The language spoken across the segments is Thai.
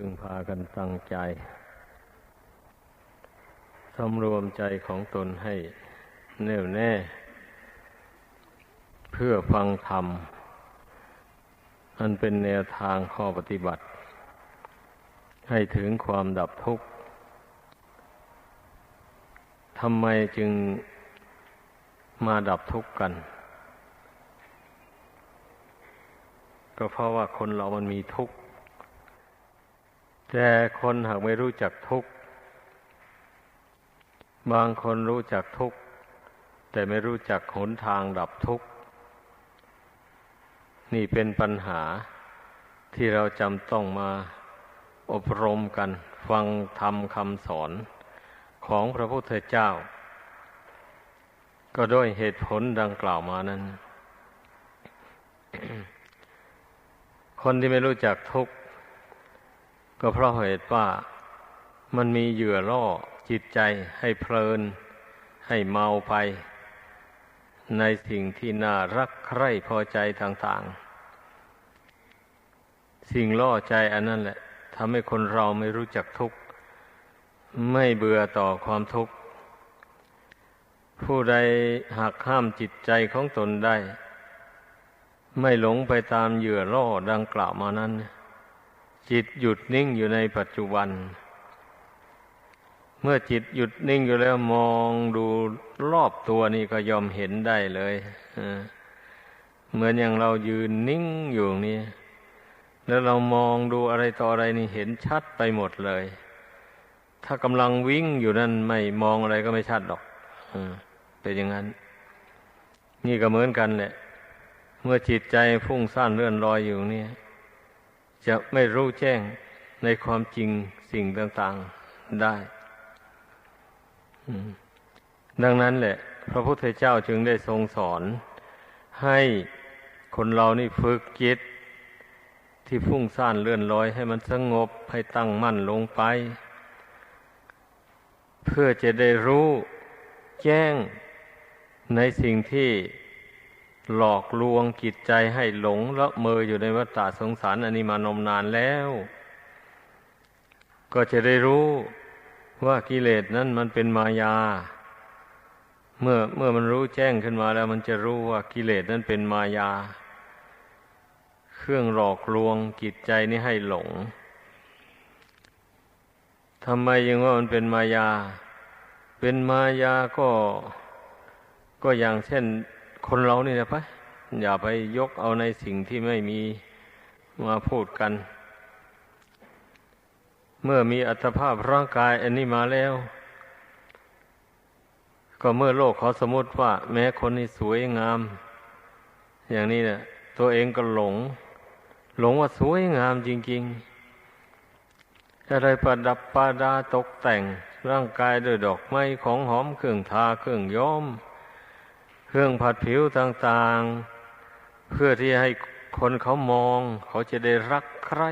พึงพากันตั้งใจสำรวมใจของตนให้แน่วแน่ เพื่อฟังธรรม อันเป็นแนวทางข้อปฏิบัติ ให้ถึงความดับทุกข์ทำไมจึงมาดับทุกข์กัน ก็เพราะว่าคนเรามันมีทุกข์ แต่คนหากไม่รู้จักทุกข์ บางคนรู้จักทุกข์ แต่ไม่รู้จักหนทางดับทุกข์ นี่เป็นปัญหาที่เราจำต้องมาอบรมกันฟังธรรมคำสอนของพระพุทธเจ้า ก็ด้วยเหตุผลดังกล่าวมานั้น คนที่ไม่รู้จักทุกข์ ก็เพราะเหตุว่ามันมีเหยื่อล่อจิตใจให้เพลิน ให้เมาไป ในสิ่งที่น่ารักใคร่พอใจต่าง ๆ สิ่งล่อใจอันนั้นแหละทำให้คนเราไม่รู้จักทุกข์ไม่เบื่อต่อความทุกข์ ผู้ใดหักห้ามจิตใจของตนได้ ไม่หลงไปตามเหยื่อล่อดังกล่าวมานั้น จิตหยุดนิ่งอยู่ในปัจจุบัน เมื่อจิตหยุดนิ่งอยู่แล้วมองดูรอบตัวนี่ก็ยอมเห็นได้เลยเหมือนอย่างเรายืนนิ่งอยู่นี่แล้วเรามองดูอะไรต่ออะไรนี่เห็นชัดไปหมดเลย ถ้ากำลังวิ่งอยู่นั่นไม่มองอะไรก็ไม่ชัดหรอกเป็นอย่างนั้น นี่ก็เหมือนกันแหละ เมื่อจิตใจฟุ้งซ่านเลื่อนลอยอยู่นี่ จะไม่รู้แจ้งในความจริงสิ่งต่างๆได้ ดังนั้นแหละ พระพุทธเจ้าจึงได้ทรงสอน ให้คนเรานี่ฝึกจิตที่ฟุ้งซ่านเลื่อนลอยให้มันสงบให้ตั้งมั่นลงไป เพื่อจะได้รู้แจ้งในสิ่งที่ หลอกลวงจิตใจให้หลงละเมออยู่ในวัฏสงสารอันนี้มานมนานแล้ว ก็จะได้รู้ว่ากิเลสนั้นมันเป็นมายา เมื่อเมื่อมันรู้แจ้งขึ้นมาแล้วมันจะรู้ว่ากิเลสนั้นเป็นมายา เครื่องหลอกลวงจิตใจนี้ให้หลงทำไมยังว่ามันเป็นมายา เป็นมายาก็ก็อย่างเช่น คนเรานี่นะพะอย่าไปยกเอาในสิ่งที่ไม่มีมาพูดกัน เมื่อมีอัตภาพร่างกายอันนี้มาแล้ว ก็เมื่อโลกเขาสมมติว่า แม้คนนี้สวยงาม อย่างนี้เนี่ยตัวเองก็หลง หลงว่าสวยงามจริง ๆ อะไรประดับประดาตกแต่งร่างกายด้วยดอกไม้ของหอมเครื่องทาเครื่องย้อม เครื่องผัดผิวต่างๆ เพื่อที่ให้คนเขามอง เขาจะได้รักใคร่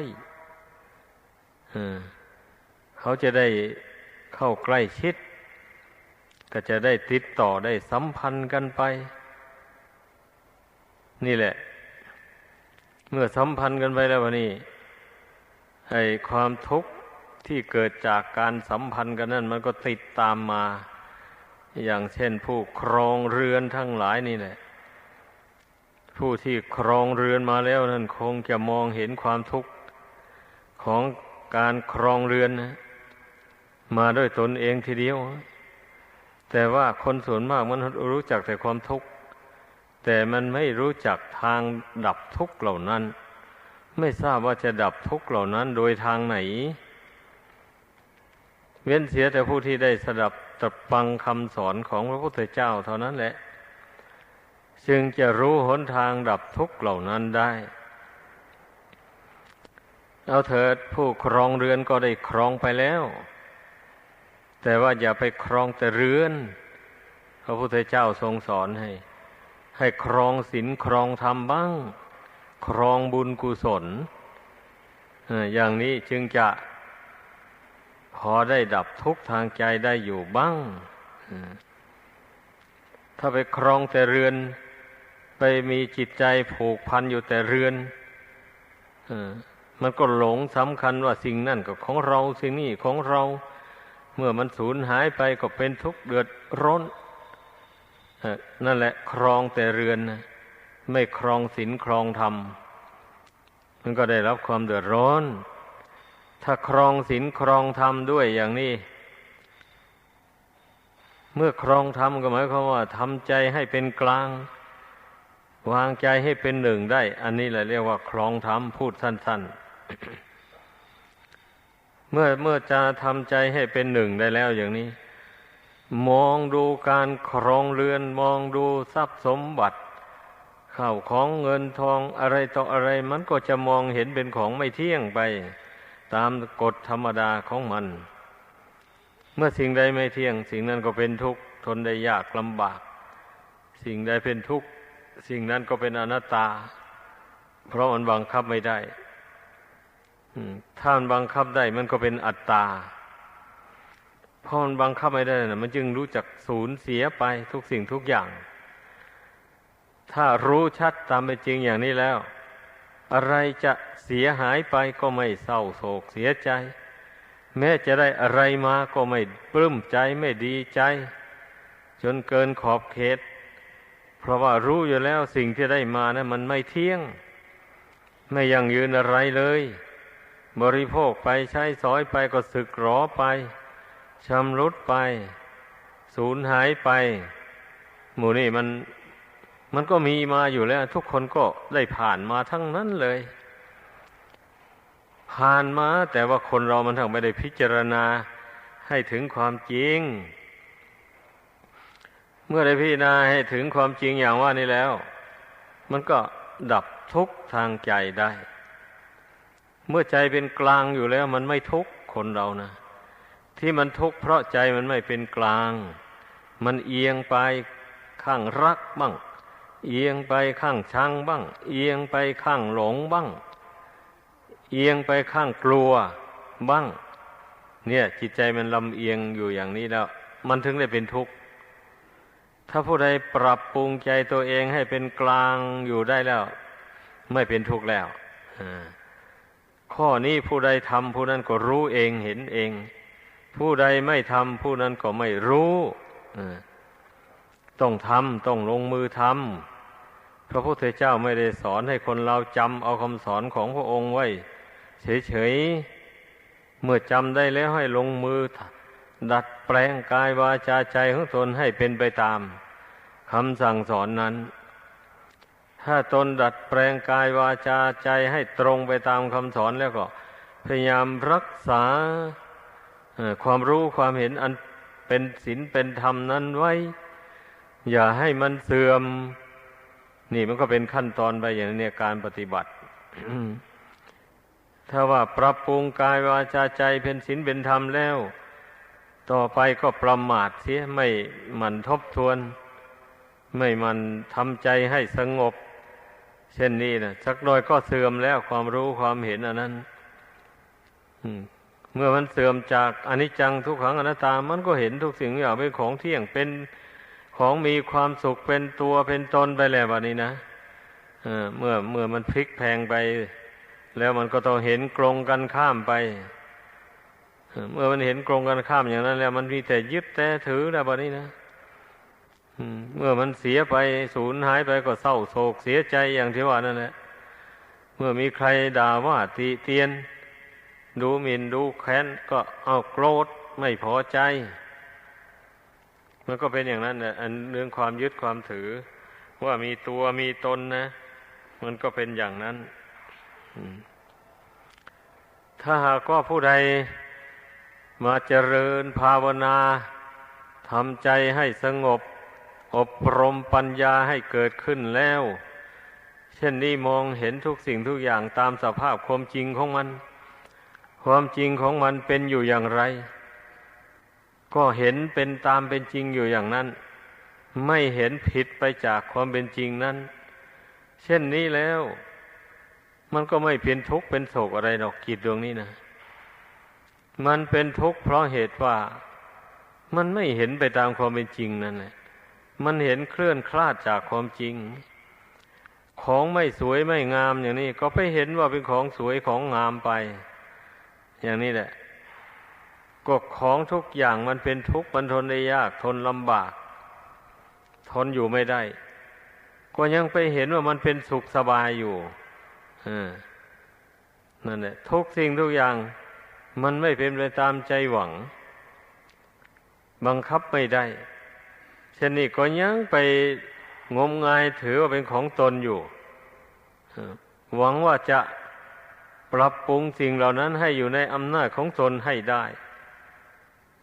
เขาจะได้เข้าใกล้ชิด ก็จะได้ติดต่อได้สัมพันธ์กันไป นี่แหละ เมื่อสัมพันธ์กันไปแล้ววันนี้ไอ้ความทุกข์ที่เกิดจากการสัมพันธ์กันนั่นมันก็ติดตามมา อย่างเช่นผู้ครองเรือนทั้งหลายนี่แหละ ผู้ที่ครองเรือนมาแล้วนั่นคงจะมองเห็นความทุกข์ของการครองเรือนนะมาด้วยตนเองทีเดียว แต่ว่าคนส่วนมากมันรู้จักแต่ความทุกข์ แต่มันไม่รู้จักทางดับทุกข์เหล่านั้น ไม่ทราบว่าจะดับทุกข์เหล่านั้นโดยทางไหน เว้นเสียแต่ผู้ที่ได้สดับ ตัดฟังคำสอนของพระพุทธเจ้าเท่านั้นแหละ จึงจะรู้หนทางดับทุกข์เหล่านั้นได้ เอาเถิดผู้ครองเรือนก็ได้ครองไปแล้ว แต่ว่าอย่าไปครองแต่เรือน พระพุทธเจ้าทรงสอนให้ ให้ครองศีลครองธรรมบ้าง ครองบุญกุศลอย่างนี้จึงจะ พอได้ดับทุกข์ทางใจได้อยู่บ้าง ถ้าไปครองแต่เรือน ไปมีจิตใจผูกพันอยู่แต่เรือนมันก็หลงสำคัญว่าสิ่งนั่นก็ของเราสิ่งนี้ของเรา เมื่อมันสูญหายไปก็เป็นทุกข์เดือดร้อนนั่นแหละ ครองแต่เรือนไม่ครองศีลครองธรรมมันก็ได้รับความเดือดร้อน ถ้าครองศีลครองธรรมด้วยอย่างนี้ เมื่อครองธรรมก็หมายความว่าทำใจให้เป็นกลาง วางใจให้เป็นหนึ่งได้ อันนี้แหละเรียกว่า ครองธรรมพูดสั้น ๆ เมื่อเมื่อจะทำใจให้เป็นหนึ่งได้แล้วอย่างนี้ มองดูการครองเรือนมองดูทรัพย์สมบัติข้าวของเงินทองอะไรต่ออะไร มันก็จะมองเห็นเป็นของไม่เที่ยงไป ตามกฎธรรมดาของมัน เมื่อสิ่งใดไม่เที่ยง สิ่งนั้นก็เป็นทุกข์ทนได้ยากลำบาก สิ่งใดเป็นทุกข์ สิ่งนั้นก็เป็นอนัตตา เพราะมันบังคับไม่ได้ถ้ามันบังคับได้มันก็เป็นอัตตาเพราะมันบังคับไม่ได้นะมันจึงรู้จักสูญเสียไปทุกสิ่งทุกอย่าง ถ้ารู้ชัดตามเป็นจริงอย่างนี้แล้ว อะไรจะเสียหายไปก็ไม่เศร้าโศกเสียใจ แม้จะได้อะไรมาก็ไม่ปลื้มใจไม่ดีใจ จนเกินขอบเขต เพราะว่ารู้อยู่แล้วสิ่งที่ได้มานะั้นมันไม่เที่ยง ไม่ยังยืนอะไรเลย บริโภคไปใช้สอยไปก็สึกหรอไปชำรุดไป สูญหายไป หมู่นี่มัน มันก็มีมาอยู่แล้ว ทุกคนก็ได้ผ่านมาทั้งนั้นเลย ผ่านมา แต่ว่าคนเรามันทั้งไม่ได้พิจารณาให้ถึงความจริง เมื่อได้พิจารณาให้ถึงความจริงอย่างว่านี้แล้ว มันก็ดับทุกข์ทางใจได้ เมื่อใจเป็นกลางอยู่แล้ว มันไม่ทุกข์คนเรานะที่มันทุกข์เพราะใจมันไม่เป็นกลาง มันเอียงไปข้างรักบ้าง เอียงไปข้างชังบ้าง เอียงไปข้างหลงบ้าง เอียงไปข้างกลัวบ้าง เนี่ย จิตใจมันลำเอียงอยู่อย่างนี้แล้ว มันถึงได้เป็นทุกข์ ถ้าผู้ใดปรับปรุงใจตัวเองให้เป็นกลางอยู่ได้แล้ว ไม่เป็นทุกข์แล้วข้อนี้ผู้ใดทำผู้นั้นก็รู้เองเห็นเอง ผู้ใดไม่ทำผู้นั้นก็ไม่รู้ต้องทำต้องลงมือทำ พระพุทธเจ้าไม่ได้สอนให้คนเราจำเอาคำสอนของพระองค์ไว้ เฉยๆ เมื่อจำได้แล้วให้ลงมือ ดัดแปลงกายวาจาใจของตนให้เป็นไปตามคำสั่งสอนนั้น ถ้าตนดัดแปลงกายวาจาใจให้ตรงไปตามคำสอนแล้วก็ พยายามรักษาความรู้ความเห็นอันเป็นศีลเป็นธรรมนั้นไว้ อย่าให้มันเสื่อม นี่มันก็เป็นขั้นตอนไปอย่างนี้การปฏิบัติถ้าว่าปรับปรุงกายวาจาใจเป็นศีลเป็นธรรมแล้ว ต่อไปก็ประมาทเสียไม่มันทบทวน ไม่มันทำใจให้สงบ เช่นนี้นะสักหน่อยก็เสื่อมแล้วความรู้ความเห็นอันนั้นเมื่อมันเสื่อมจากอนิจจังทุกขังอนัตตา มันก็เห็นทุกสิ่งอย่างเป็นของเที่ยงเป็น ของมีความสุขเป็นตัวเป็นตนไปแล้ววันนี้นะเมื่อเมื่อมันพลิกแพงไป แล้วมันก็ต้องเห็นกรงกันข้ามไปเมื่อมันเห็นกรงกันข้ามอย่างนั้น แล้ว มันมีแต่ยึดแต่ถือแล้ววันนี้นะเมื่อมันเสียไปสูญหายไปก็เศร้าโศกเสียใจอย่างที่ว่านั่นแหละเมื่อมีใครด่าว่าตีเตียน ดูหมิ่นดูแค้นก็เอาโกรธไม่พอใจ มันก็เป็นอย่างนั้นแหละอันเรื่องความยึดความถือ ว่ามีตัวมีตนนะ มันก็เป็นอย่างนั้นถ้าหากว่าผู้ใดมาเจริญภาวนาทำใจให้สงบ อบรมปัญญาให้เกิดขึ้นแล้ว เช่นนี้มองเห็นทุกสิ่งทุกอย่างตามสภาพความจริงของมัน ความจริงของมันเป็นอยู่อย่างไร ก็เห็นเป็นตามเป็นจริงอยู่อย่างนั้น ไม่เห็นผิดไปจากความเป็นจริงนั้น เช่นนี้แล้ว มันก็ไม่เป็นทุกข์เป็นโศกอะไรดอกกิจดวงนี้นะมันเป็นทุกข์เพราะเหตุว่า มันไม่เห็นไปตามความเป็นจริงนั่นแหละ มันเห็นเคลื่อนคลาดจากความจริง ของไม่สวยไม่งามอย่างนี้ ก็ไปเห็นว่าเป็นของสวยของงามไป อย่างนี้แหละ ก็ของทุกอย่างมันเป็นทุกข์มันทนได้ยากทนลำบาก ทนอยู่ไม่ได้ ก็ยังไปเห็นว่ามันเป็นสุขสบายอยู่นั่นแหละทุกสิ่งทุกอย่าง มันไม่เป็นไปตามใจหวัง บังคับไม่ได้เช่นนี้ก็ยังไปงมงายถือว่าเป็นของตนอยู่หวังว่าจะปรับปรุงสิ่งเหล่านั้นให้อยู่ในอำนาจของตนให้ได้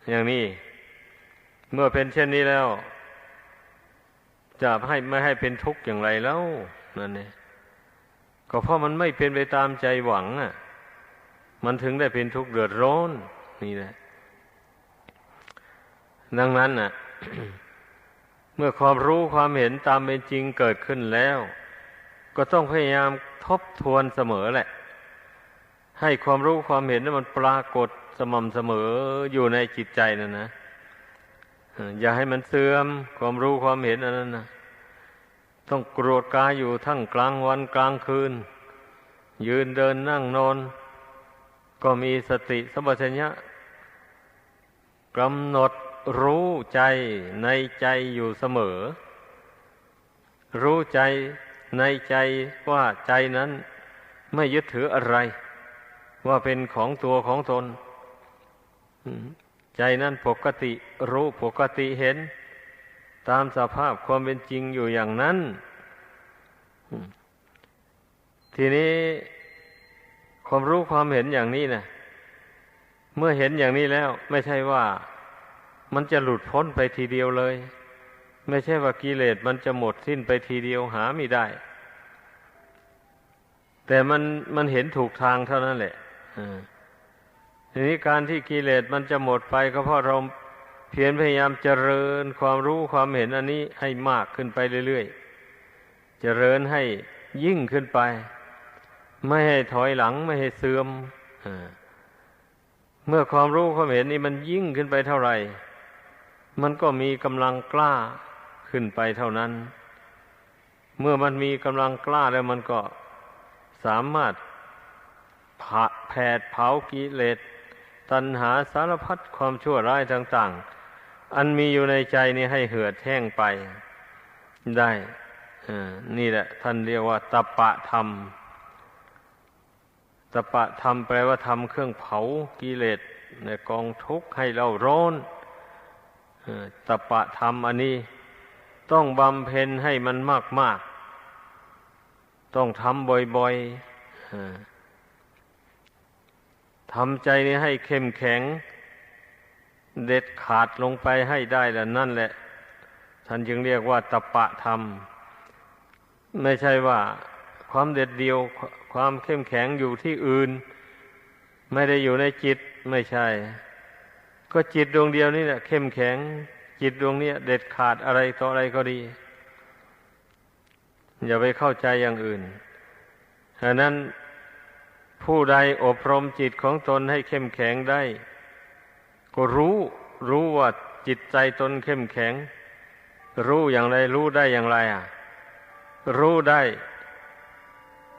อย่างนี้ เมื่อเป็นเช่นนี้แล้ว จะให้ไม่ให้เป็นทุกข์อย่างไรแล้วนั่นเองก็เพราะมันไม่เป็นไปตามใจหวังอะ มันถึงได้เป็นทุกข์เดือดร้อนนี่แหละ ดังนั้นน่ะ เมื่อความรู้ความเห็นตามเป็นจริงเกิดขึ้นแล้ว ก็ต้องพยายามทบทวนเสมอแหละ ให้ความรู้ความเห็นนั้นมันปรากฏ สม่ำเสมออยู่ในจิตใจนั่นนะอย่าให้มันเสื่อมความรู้ความเห็นอันนั้นนะต้องกรธกายอยู่ทั้งกลางวันกลางคืน ยืนเดินนั่งนอน ก็มีสติสัมปชัญญะกำหนดรู้ใจในใจอยู่เสมอ รู้ใจในใจว่าใจนั้นไม่ยึดถืออะไร ว่าเป็นของตัวของตน ใจนั้นปกติรู้ปกติเห็น ตามสภาพความเป็นจริงอยู่อย่างนั้น ทีนี้ความรู้ความเห็นอย่างนี้นะเมื่อเห็นอย่างนี้แล้ว ไม่ใช่ว่ามันจะหลุดพ้นไปทีเดียวเลย ไม่ใช่ว่ากิเลสมันจะหมดสิ้นไปทีเดียวหาไม่ได้ แต่มันมันเห็นถูกทางเท่านั้นแหละ ทีนี้การที่กิเลสมันจะหมดไปก็เพราะเราเพียรพยายามเจริญความรู้ความเห็นอันนี้ให้มากขึ้นไปเรื่อยๆ เจริญให้ยิ่งขึ้นไป ไม่ให้ถอยหลังไม่ให้เสื่อมเมื่อความรู้ความเห็นนี้มันยิ่งขึ้นไปเท่าไหร่ มันก็มีกำลังกล้าขึ้นไปเท่านั้น เมื่อมันมีกำลังกล้าแล้วมันก็สามารถแผดเผากิเลส ตัณหาสารพัดความชั่วร้ายต่าง ๆ อันมีอยู่ในใจนี่ให้เหือดแห้งไปได้นี่แหละ ท่านเรียกว่าตปะธรรมตปะธรรมแปลว่าทำเครื่องเผากิเลสในกองทุกข์ให้เราร้อนตปะธรรมอันนี้ ต้องบำเพ็ญให้มันมากมากต้องทำบ่อย ๆ ทำใจนี้ให้เข้มแข็ง เด็ดขาดลงไปให้ได้แล้วนั่นแหละ ท่านจึงเรียกว่าตปะธรรม ไม่ใช่ว่าความเด็ดเดียวความเข้มแข็งอยู่ที่อื่น ไม่ได้อยู่ในจิตไม่ใช่ ก็จิตดวงเดียวนี่แหละเข้มแข็ง จิตดวงนี้เด็ดขาดอะไรต่ออะไรก็ดี อย่าไปเข้าใจอย่างอื่นฉะนั้น ผู้ใดอบรมจิตของตนให้เข้มแข็งได้ ก็รู้รู้ว่าจิตใจตนเข้มแข็ง รู้อย่างไรรู้ได้อย่างไรอะ รู้ได้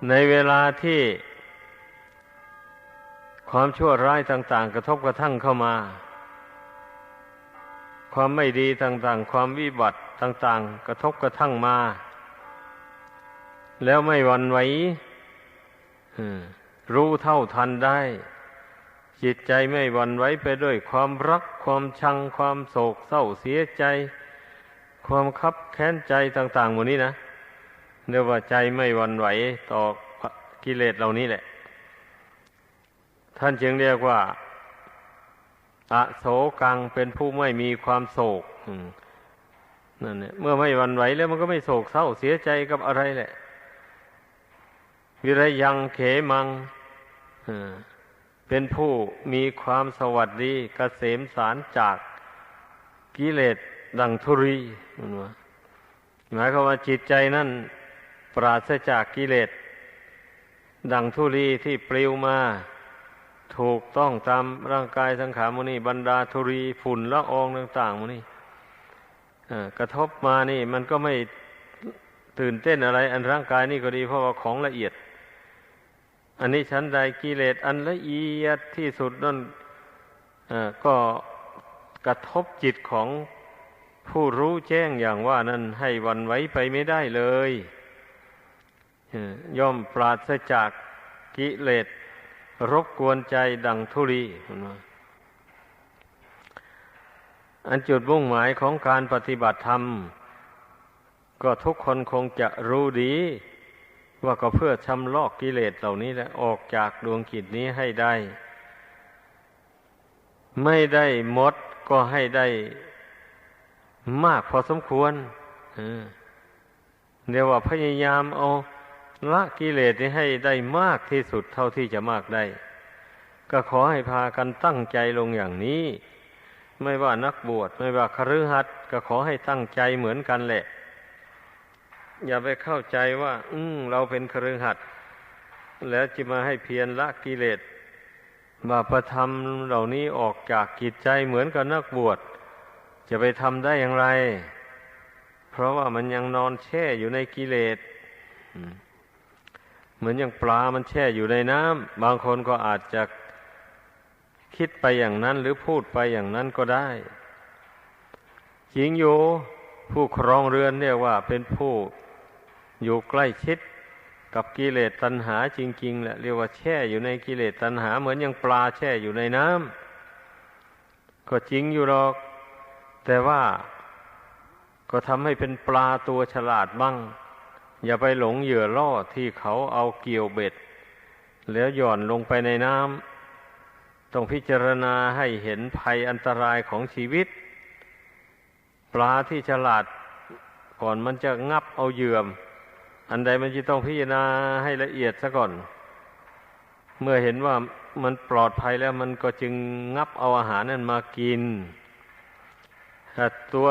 ในเวลาที่ ความชั่วร้ายต่าง ๆ กระทบกระทั่งเข้ามา ความไม่ดีต่าง ๆ ความวิบัติต่าง ๆ กระทบกระทั่งมา แล้วไม่วันไหว รู้เท่าทันได้ จิตใจไม่วันไหวไปด้วยความรักความชังความโศกเศร้าเสียใจ ความคับแค้นใจต่างๆหมดนี้นะเรียกว่าใจไม่วันไหวต่อกิเลสเหล่านี้แหละ ท่านจึงเรียกว่าอโศกังเป็นผู้ไม่มีความโศกนั่นเนี่ยเมื่อไม่วันไหวแล้วมันก็ไม่โศกเศร้าเสียใจกับอะไรแหละ วิรยังเขมังเป็นผู้มีความสวัสดีกเกษมสารจากกิเลสดังทุรีหมายความว่าจิตใจนั่นปราศจากกิเลสดังทุรีที่ปลิวมา ถูกต้องตามร่างกายสังขารมุนีบรรดาธุรีฝุ่นละอองต่างๆมุนีกระทบมานี่ มันก็ไม่ตื่นเต้นอะไร อันร่างกายนี่ก็ดีเพราะว่าของละเอียด อันนี้ชั้นใดกิเลสอันละเอียดที่สุดนั่นก็กระทบจิตของผู้รู้แจ้งอย่างว่านั้นให้วันไว้ไปไม่ได้เลยย่อมปราศจากกิเลสรบกวนใจดังทุรีอันจุดมุ่งหมายของการปฏิบัติธรรม ก็ทุกคนคงจะรู้ดี ว่าก็เพื่อชำลอกกิเลสเหล่านี้และออกจากดวงกิจนี้ให้ได้ ไม่ได้มดก็ให้ได้มากพอสมควรเดี๋ยวว่าพยายามเอาละกิเลสนี้ให้ได้มากที่สุดเท่าที่จะมากได้ ก็ขอให้พากันตั้งใจลงอย่างนี้ ไม่ว่านักบวชไม่ว่าคฤหัสถ์ก็ขอให้ตั้งใจเหมือนกันแหละ อย่าไปเข้าใจว่า อืมเราเป็นคฤหัสถ์แล้วจะมาให้เพียรละกิเลสบาปธรรมเหล่านี้ออกจากกิจใจเหมือนกับนักบวชจะไปทำได้อย่างไร เพราะว่ามันยังนอนแช่อยู่ในกิเลสเหมือนอย่างปลามันแช่อยู่ในน้ำบางคนก็อาจจะคิดไปอย่างนั้นหรือพูดไปอย่างนั้นก็ได้จริงอยู่ผู้ครองเรือนเรียกว่าเป็นผู้ อยู่ใกล้ชิดกับกิเลสตัณหาจริงๆแหละเรียกว่าแช่อยู่ในกิเลสตัณหา เหมือนอย่างปลาแช่อยู่ในน้ำก็จริงอยู่หรอก แต่ว่าก็ทำให้เป็นปลาตัวฉลาดบ้าง อย่าไปหลงเหยื่อล่อที่เขาเอาเกี่ยวเบ็ด แล้วหย่อนลงไปในน้ำต้องพิจารณาให้เห็นภัยอันตรายของชีวิต ปลาที่ฉลาดก่อนมันจะงับเอาเหยื่อ อันใดมันจะต้องพิจารณาให้ละเอียดซะก่อน เมื่อเห็นว่ามันปลอดภัยแล้วมันก็จึงงับเอาอาหารนั้นมากินถ้าตัว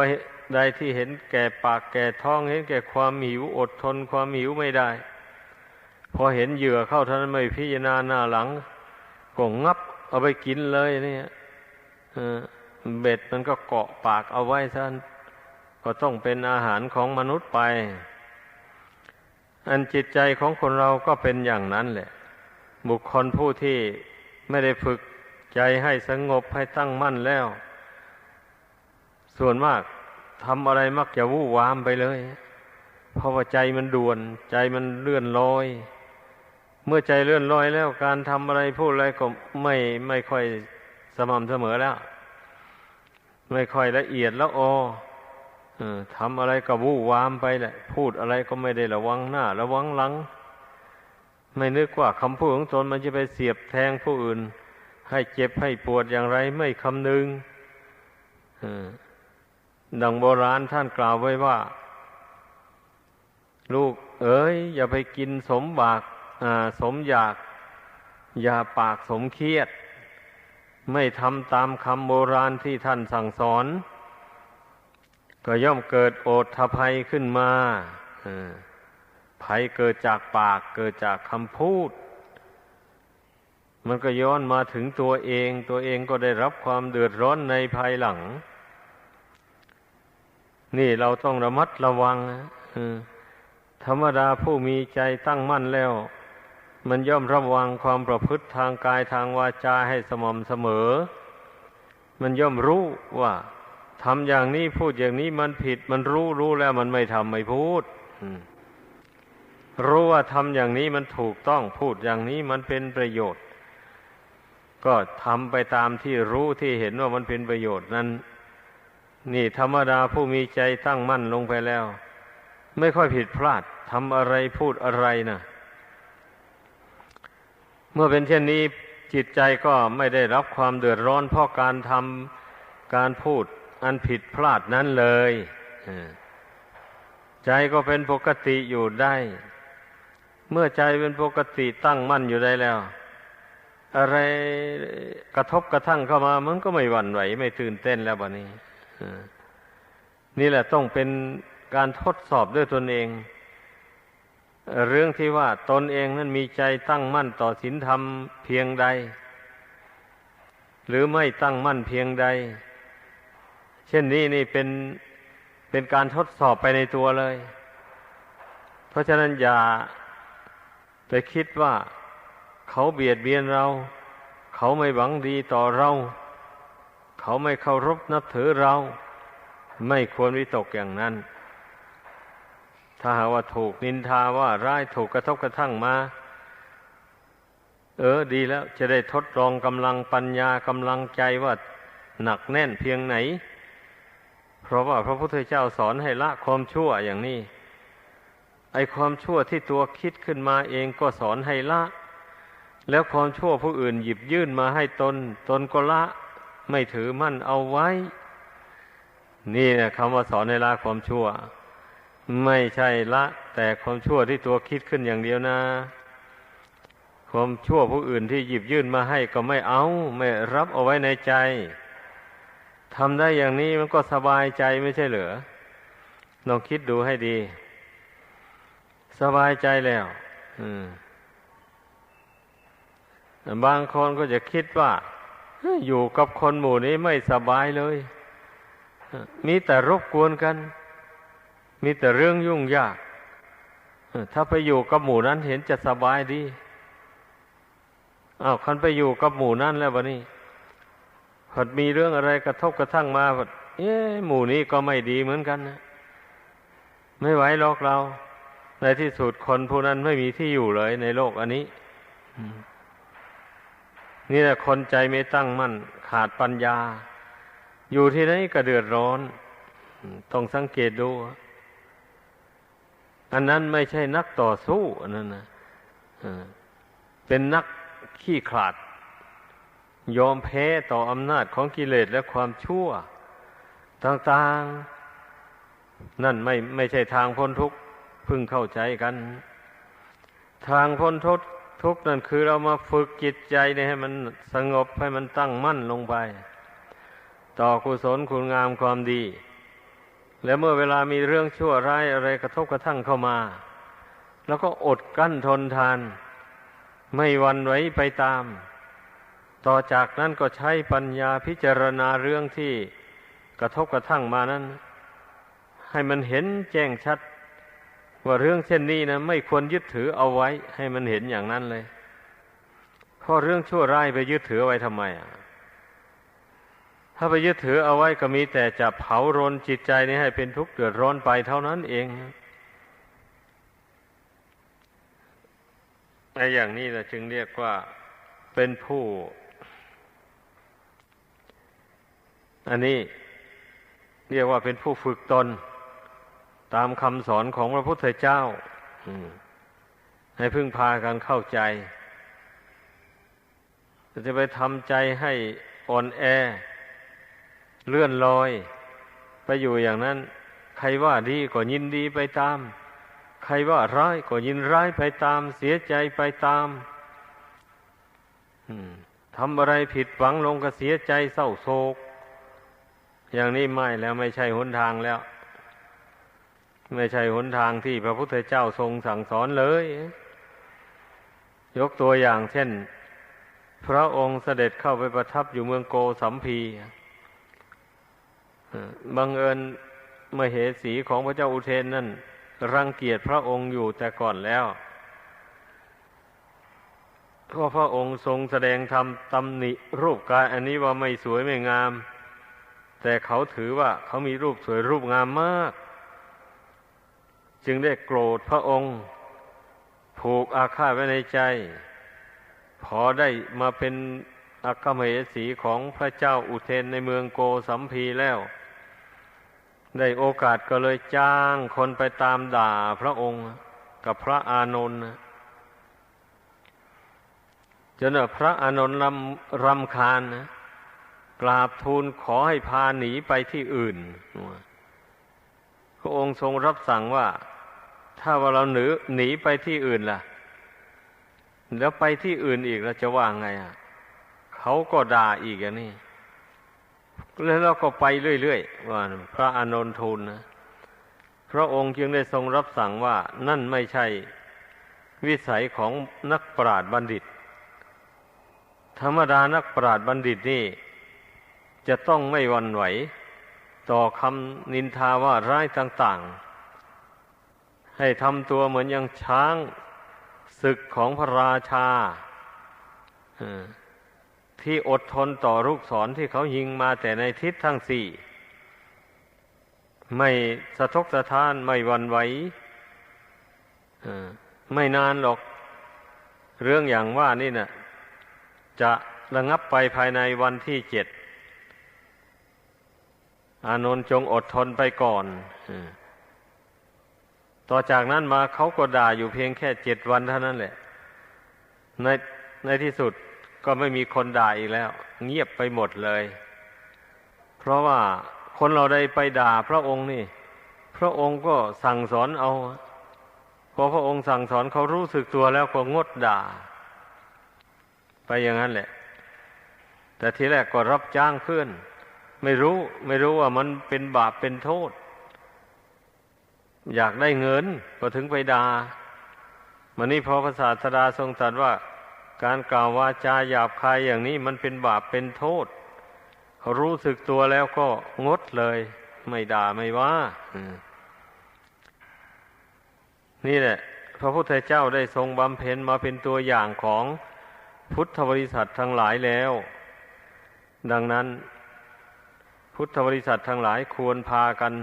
ใดที่เห็นแก่ปากแก่ท้องเห็นแก่ความหิวอดทนความหิวไม่ได้ พอเห็นเหยื่อเข้าท่านไม่พิจารณาหน้าหลังก็งับเอาไปกินเลยเนี่ยเบ็ดมันก็เกาะปากเอาไว้ท่านก็ต้องเป็นอาหารของมนุษย์ไป อันจิตใจของคนเราก็เป็นอย่างนั้นแหละ บุคคลผู้ที่ไม่ได้ฝึกใจให้สงบให้ตั้งมั่นแล้ว ส่วนมากทำอะไรมักจะวู่วามไปเลย เพราะว่าใจมันด่วน ใจมันเลื่อนลอย เมื่อใจเลื่อนลอยแล้วการทำอะไรพูดอะไรก็ไม่ไม่ค่อยสม่ำเสมอแล้ว ไม่ค่อยละเอียดแล้วอ ทำอะไรก็วู่วามไปแหละ พูดอะไรก็ไม่ได้ระวังหน้า ระวังหลัง ไม่นึกว่าคำพูดของตนมันจะไปเสียบแทงผู้อื่น ให้เจ็บให้ปวดอย่างไรไม่คำนึงดังโบราณท่านกล่าวไว้ว่า ลูกเอ๋ย อย่าไปกินสมบากสมอยาก อย่าปากสมเครียด ไม่ทำตามคำโบราณที่ท่านสั่งสอน ก็ย่อมเกิดโอทภัยขึ้นมาภัยเกิดจากปากเกิดจากคำพูด มันก็ย้อนมาถึงตัวเอง ตัวเองก็ได้รับความเดือดร้อนในภายหลัง นี่เราต้องระมัดระวังธรรมดาผู้มีใจตั้งมั่นแล้ว มันย่อมระวังความประพฤติทางกายทางวาจาให้สม่ำเสมอ มันย่อมรู้ว่า ทำอย่างนี้พูดอย่างนี้มันผิด มันรู้รู้แล้วมันไม่ทำไม่พูดรู้ว่าทำอย่างนี้มันถูกต้องพูดอย่างนี้มันเป็นประโยชน์ ก็ทำไปตามที่รู้ที่เห็นว่ามันเป็นประโยชน์นั้น นี่ธรรมดาผู้มีใจตั้งมั่นลงไปแล้ว ไม่ค่อยผิดพลาดทำอะไรพูดอะไรนะเมื่อเป็นเช่นนี้จิตใจก็ไม่ได้รับความเดือดร้อนเพราะการทำการพูด อันผิดพลาดนั้นเลยใจก็เป็นปกติอยู่ได้ เมื่อใจเป็นปกติตั้งมั่นอยู่ได้แล้ว อะไรกระทบกระทั่งเข้ามา มันก็ไม่หวั่นไหว ไม่ตื่นเต้นแล้วบะนี้นี่แหละต้องเป็นการทดสอบด้วยตนเอง เรื่องที่ว่าตนเองนั้นมีใจตั้งมั่นต่อศีลธรรมเพียงใด หรือไม่ตั้งมั่นเพียงใด เช่นนี้นี่เป็นเป็นการทดสอบไปในตัวเลย เพราะฉะนั้นอย่าไปคิดว่าเขาเบียดเบียนเรา เขาไม่หวังดีต่อเรา เขาไม่เคารพนับถือเรา ไม่ควรวิตกอย่างนั้น ถ้าหาว่าถูกนินทาว่าร้ายถูกกระทบกระทั่งมา เออดีแล้วจะได้ทดลองกำลังปัญญากำลังใจว่าหนักแน่นเพียงไหน ราะว่าพระพุทธเจ้าสอนให้ละความชั่วอย่างนี้ ไอความชั่วที่ตัวคิดขึ้นมาเองก็สอนให้ละ แล้วความชั่วผู้อื่นหยิบยื่นมาให้ตน ตนก็ละ ไม่ถือมั่นเอาไว้ นี่นะคำว่าสอนให้ละความชั่ว ไม่ใช่ละ แต่ความชั่วที่ตัวคิดขึ้นอย่างเดียวนะ ความชั่วผู้อื่นที่หยิบยื่นมาให้ก็ไม่เอา ไม่รับเอาไว้ในใจ ทำได้อย่างนี้มันก็สบายใจไม่ใช่เหรอลองคิดดูให้ดี สบายใจแล้วบางคนก็จะคิดว่า อยู่กับคนหมู่นี้ไม่สบายเลย มีแต่รบกวนกัน มีแต่เรื่องยุ่งยาก ถ้าไปอยู่กับหมู่นั้นเห็นจะสบายดีอ้าวคันไปอยู่กับหมู่นั้นแล้ววะนี่ พอดมีเรื่องอะไรกระทบกระทั่งมาพอดเอ๊หมู่นี้ก็ไม่ดีเหมือนกันนะไม่ไหวหรอกเรา ในที่สุดคนผู้นั้นไม่มีที่อยู่เลยในโลกอันนี้นี่แหละคนใจไม่ตั้งมั่น ขาดปัญญา อยู่ที่ไหนก็เดือดร้อน ต้องสังเกตดู อันนั้นไม่ใช่นักต่อสู้อันนั้นนะเป็นนักขี้ขลาด ยอมแพ้ต่ออำนาจของกิเลสและความชั่ว ต่างๆ นั่นไม่ไม่ใช่ทางพ้นทุกข์พึงเข้าใจกัน ทางพ้นทุกข์ทุกนั่นคือเรามาฝึกจิตใจให้มันสงบให้มันตั้งมั่นลงไป ต่อกุศลคุณงามความดี แล้วเมื่อเวลามีเรื่องชั่วร้ายอะไรกระทบกระทั่งเข้ามา แล้วก็อดกั้นทนทาน ไม่วันไหวไปตาม ต่อจากนั้นก็ใช้ปัญญาพิจารณาเรื่องที่กระทบกระทั่งมานั้น ให้มันเห็นแจ้งชัด ว่าเรื่องเช่นนี้นะไม่ควรยึดถือเอาไว้ ให้มันเห็นอย่างนั้นเลยเพราะเรื่องชั่วร้ายไปยึดถือเอาไว้ทำไมอะถ้าไปยึดถือเอาไว้ก็มีแต่จะเผารนจิตใจนี้ให้เป็นทุกข์เดือดร้อนไปเท่านั้นเองไอ้อย่างนี้นะจึงเรียกว่าเป็นผู้ อันนี้เรียกว่าเป็นผู้ฝึกตน ตามคำสอนของพระพุทธเจ้าให้พึ่งพากันเข้าใจ จะไปทำใจให้อ่อนแอ เลื่อนลอย ไปอยู่อย่างนั้น ใครว่าดีก็ยินดีไปตาม ใครว่าร้ายก็ยินร้ายไปตาม เสียใจไปตามทำอะไรผิดหวังลงก็เสียใจเศร้าโศก อย่างนี้ไม่แล้วไม่ใช่หนทางแล้ว ไม่ใช่หนทางที่พระพุทธเจ้าทรงสั่งสอนเลย ยกตัวอย่างเช่น พระองค์เสด็จเข้าไปประทับอยู่เมืองโกสัมพีบังเอิญเมื่อเหสีของพระเจ้าอุเทนนั่น รังเกียจพระองค์อยู่แต่ก่อนแล้วเพราะพระองค์ทรงแสดงธรรมตำหนิรูปกายอันนี้ว่าไม่สวยไม่งาม แต่เขาถือว่าเขามีรูปสวยรูปงามมาก จึงได้โกรธพระองค์ ผูกอาฆาตไว้ในใจ พอได้มาเป็นอัคมเหสีของพระเจ้าอุเทนในเมืองโกสัมพีแล้ว ได้โอกาสก็เลยจ้างคนไปตามด่าพระองค์กับพระอานนท์จนพระอานนท์รำรำคาญนะ กราบทูลขอให้พาหนีไปที่อื่น พระองค์ทรงรับสั่งว่า ถ้าว่าเราหนีหนีไปที่อื่นล่ะ แล้วไปที่อื่นอีกเราจะว่าไงอะเขาก็ด่าอีกอันนี้แล้วเราก็ไปเรื่อยๆว่าพระอานนทูลนะพระองค์จึงได้ทรงรับสั่งว่านั่นไม่ใช่วิสัยของนักปราชญ์บัณฑิต ธรรมดานักปราชญ์บัณฑิตนี่ จะต้องไม่วันไหว ต่อคำนินทาว่าร้ายต่าง ๆ ให้ทำตัวเหมือนอย่างช้างศึกของพระราชาที่อดทนต่อลูกศรที่เขายิงมาแต่ในทิศทั้งสี่ ไม่สะทกสะท้านไม่วันไหวไม่นานหรอก เรื่องอย่างว่านี่นะ่ะ จะระงับไปภายในวันที่เจ็ด อานนท์จงอดทนไปก่อน ต่อจากนั้นมาเขาก็ด่าอยู่เพียงแค่เจ็ดวันเท่านั้นแหละ ในในที่สุดก็ไม่มีคนด่าอีกแล้ว เงียบไปหมดเลย เพราะว่าคนเราได้ไปด่าพระองค์นี่ พระองค์ก็สั่งสอนเอาพอพระองค์สั่งสอนเขารู้สึกตัวแล้วก็งดด่า ไปอย่างนั้นแหละ แต่ทีแรกก็รับจ้างเพื่อน ไม่รู้ ไม่รู้ว่ามันเป็นบาปเป็นโทษ อยากได้เงินก็ถึงไปดา่ามันนี่พอพระศาสดาทรงตรัสว่า การกล่าววาจาหยาบคายอย่างนี้มันเป็นบาปเป็นโทษ รู้สึกตัวแล้วก็งดเลย ไม่ด่าไม่ว่านี่แหละ พระพุทธเจ้าได้ทรงบำเพ็ญมาเป็นตัวอย่างของพุทธบริษัททั้งหลายแล้ว ดังนั้น พุทธบริษัททั้งหลายควรพากัน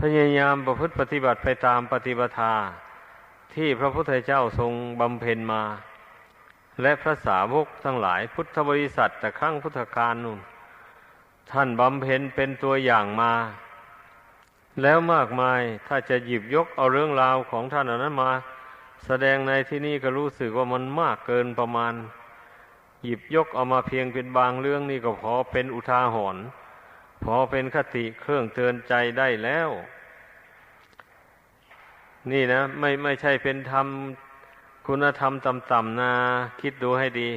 พยายามประพฤติปฏิบัติไปตามปฏิปทาที่พระพุทธเจ้าทรงบำเพ็ญมา และพระสาวกทั้งหลายพุทธบริษัทแต่ครั้งพุทธกาลนู่นท่านบำเพ็ญเป็นตัวอย่างมา แล้วมากมายถ้าจะหยิบยกเอาเรื่องราวของท่านนั้นมา แสดงในที่นี้ก็รู้สึกว่ามันมากเกินประมาณ หยิบยกเอามาเพียงเป็นบางเรื่องนี่ก็พอเป็นอุทาหรณ์พอเป็นคติเครื่องเตือนใจได้แล้ว นี่นะ ไม่ไม่ใช่เป็นธรรมคุณธรรมต่ำๆนาคิดดูให้ดี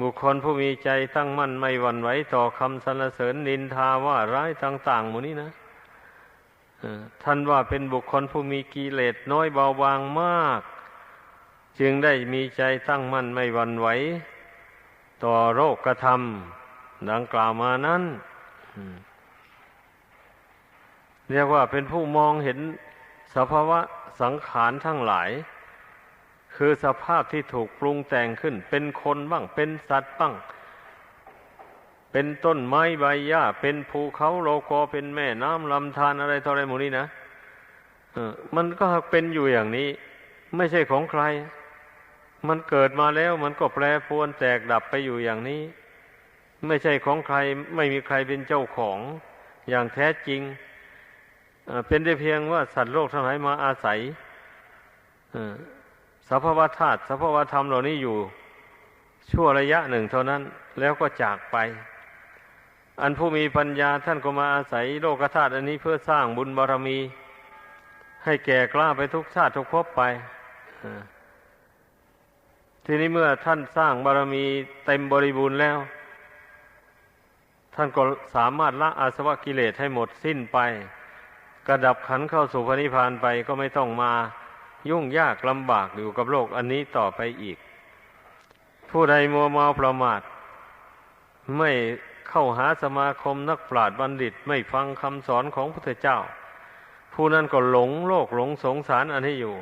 บุคคลผู้มีใจตั้งมั่นไม่หวั่นไหวต่อคำสรรเสริญนินทาว่าร้ายต่างๆหมดนี้นะท่านว่าเป็นบุคคลผู้มีกิเลสน้อยเบาบางมาก จึงได้มีใจตั้งมั่นไม่วันไหว ต่อโรคกระทำดังกล่าวมานั้น เรียกว่าเป็นผู้มองเห็นสภาวะสังขารทั้งหลาย คือสภาพที่ถูกปรุงแต่งขึ้น เป็นคนบ้าง เป็นสัตว์บ้าง เป็นต้นไม้ใบหญ้า เป็นภูเขาโลโกเป็นแม่น้ำลำธารอะไรต่ออะไรหมดนี้นะมันก็เป็นอยู่อย่างนี้ ไม่ใช่ของใคร มันเกิดมาแล้วมันก็แปรปรวนแตกดับไปอยู่อย่างนี้ ไม่ใช่ของใครไม่มีใครเป็นเจ้าของอย่างแท้จริง เป็นได้เพียงว่าสัตว์โลกทั้งหลายมาอาศัยสภาวธาตุสภาวธรรมเหล่านี้อยู่ ชั่วระยะหนึ่งเท่านั้น แล้วก็จากไป อันผู้มีปัญญาท่านก็มาอาศัยโลกธาตุอันนี้เพื่อสร้างบุญบารรมี ให้แก่กล้าไปทุกชาติทุกภพไป ทีนี้เมื่อท่านสร้างบารมีเต็มบริบูรณ์แล้ว ท่านก็สามารถละอาสวะกิเลสให้หมดสิ้นไป กระดับขันเข้าสู่พระนิพพานไปก็ไม่ต้องมายุ่งยากลำบากอยู่กับโลกอันนี้ต่อไปอีก ผู้ใดมัวเมาประมาท ไม่เข้าหาสมาคมนักปราชญ์บัณฑิตไม่ฟังคำสอนของพระพุทธเจ้า ผู้นั้นก็หลงโลกหลงสงสารอันนี้อยู่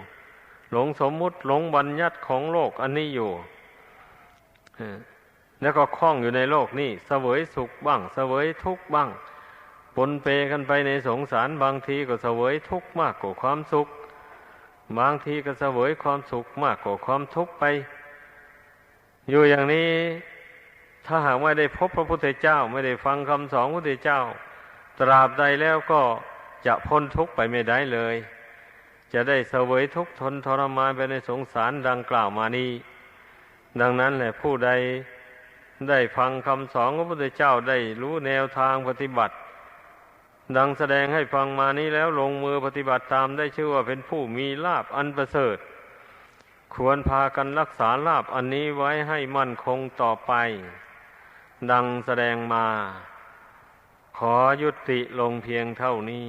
หลงสมมุติหลงบัญญัติของโลกอันนี้อยู่แล้วก็คล้องอยู่ในโลกนี้เสวยสุขบ้าง เสวยทุกข์บ้าง ปนเปกันไปในสงสารบางทีก็เสวยทุกข์มากกว่าความสุข บางทีก็เสวยความสุขมากกว่าความทุกข์ไป อยู่อย่างนี้ถ้าหากไม่ได้พบพระพุทธเจ้า ไม่ได้ฟังคำสอนพระพุทธเจ้า ตราบใดแล้วก็จะพ้นทุกข์ไปไม่ได้เลย จะได้เสวยทุกข์ทนทรมานไปในสงสารดังกล่าวมานี้ดังนั้นแหละผู้ใดได้ฟังคำสอนของพระพุทธเจ้าได้รู้แนวทางปฏิบัติ ดังแสดงให้ฟังมานี้แล้วลงมือปฏิบัติตามได้ชื่อว่าเป็นผู้มีลาบอันประเสริฐ ควรพากันรักษาลาบอันนี้ไว้ให้มั่นคงต่อไป ดังแสดงมา ขอยุติลงเพียงเท่านี้